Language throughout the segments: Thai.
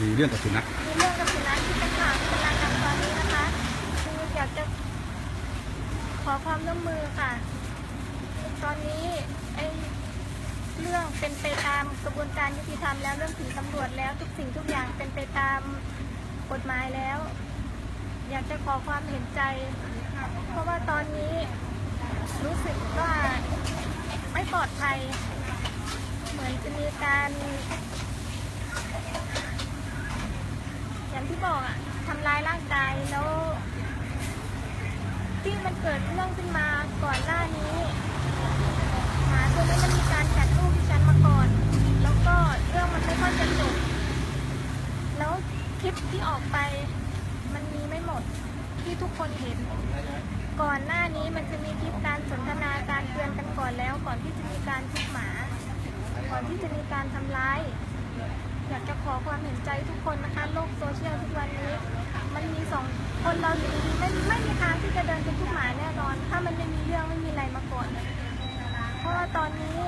มีเรื่องกับสุนัขมีเรื่องกับสุนัขที่เป็นข่าวกำลังดังตอนนี้นะคะคืออยากจะขอความร่วมมือค่ะ ตอนนี้ไอ้เรื่องเป็นไปตามกระบวนการยุติธรรมแล้วเรื่องถึงตำรวจแล้วทุกสิ่งทุกอย่างเป็นไปตามกฎหมายแล้ว อยากจะขอความเห็นใจ เพราะว่าตอนนี้รู้สึกว่าไม่ปลอดภัย เหมือนจะมีการ อย่างที่บอกอะทำร้ายร่างกายแล้ว ที่มันเกิดเรื่องขึ้นมาก่อนหน้านี้หมาตัวนี้มันมีการกัดลูกดิฉันมาก่อน แล้วก็เรื่องมันไม่ค่อยจะจบแล้วคลิปที่ออกไป มันมีไม่หมดที่ทุกคนเห็น ก่อนหน้านี้มันจะมีคลิปการสนทนาการเตือนกันก่อนแล้ว ก่อนที่จะมีการทุบหมา ก่อนที่จะมีการทำร้าย อยากจะขอความเห็นใจทุกคนนะคะโลกโซเชียลทุกวันนี้ มันมีสองคนเราไม่ไม่มีทางที่จะเดินไปทุกหมาแน่นอน ถ้ามันไม่มีเรื่องไม่มีอะไรมาก่อนเพราะว่าตอนนี้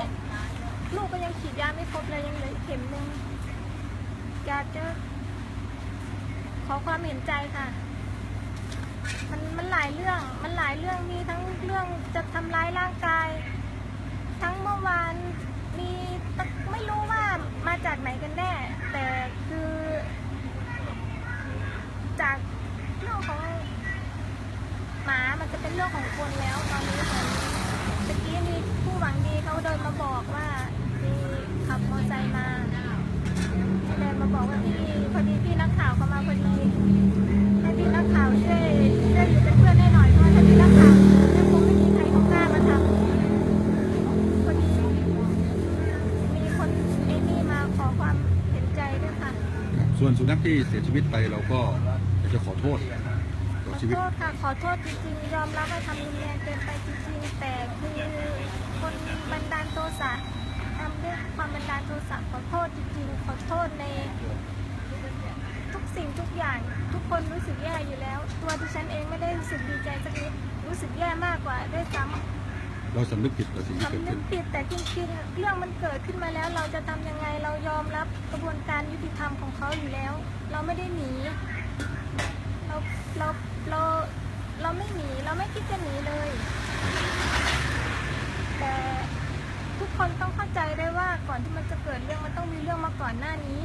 ลูกก็ยังฉีดยาไม่ครบเลยยังเหลือเข็มหนึ่งอยากจะขอความเห็นใจค่ะ มันมันหลายเรื่อง มันหลายเรื่องมีทั้งเรื่องจะทำร้ายร่างกาย ทั้งเมื่อวานมีไม่รู้ว่ามาจากไหนกันแน่ แต่คือ จากเรื่องของหมามัน จะเป็นเรื่องของคนแล้วตอนนี้เหมือนตะกี้มีผู้หวังดีเขาเดินมาบอกว่ามีขับมอเตอร์ไซค์มาเดินมาบอกว่าพี่พอดีพี่นักข่าวเขามาพอดีให้พี่นักข่าวช่วยช่วยอยู่เป็นเพื่อนให้หน่อยเพราะถ้าพี่นักข่าวเนี่ยคงไม่มีใครเขากล้ามาทำพอดีมีคนไอ้นี่มาขอความเห็นใจด้วยค่ะ ส่วนสุนัขที่เสียชีวิตไปเราก็จะขอโทษ ชีวิตโทษค่ะขอโทษจริงๆ ยอมรับว่าทำรุนแรงเกินไปจริงๆ แต่คือคนบันดาลโทสะทำด้วยความบันดาลโทสะขอโทษจริงๆ ขอโทษใน ทุกสิ่งทุกอย่าง ทุกคนรู้สึกแย่อยู่แล้ว ตัวดิฉันเองไม่ได้รู้สึกดีใจสักนิดรู้สึกแย่มากกว่าด้วยซ้ำ เราสำนึกผิดต่อสิ่งที่เกิดทำนึขึ้กน ผิดแต่จริงๆ เรื่องมันเกิดขึ้นมาแล้วเราจะทำยังไงเรายอมรับกระบวนการยุติธรรมของเขาอยู่แล้ว เราไม่ได้หนี เราเราเราเราไม่หนีเราไม่คิดจะหนีเลย แต่ทุกคนต้องเข้าใจได้ว่าก่อนที่มันจะเกิดเรื่องมันต้องมีเรื่องมาก่อนหน้านี้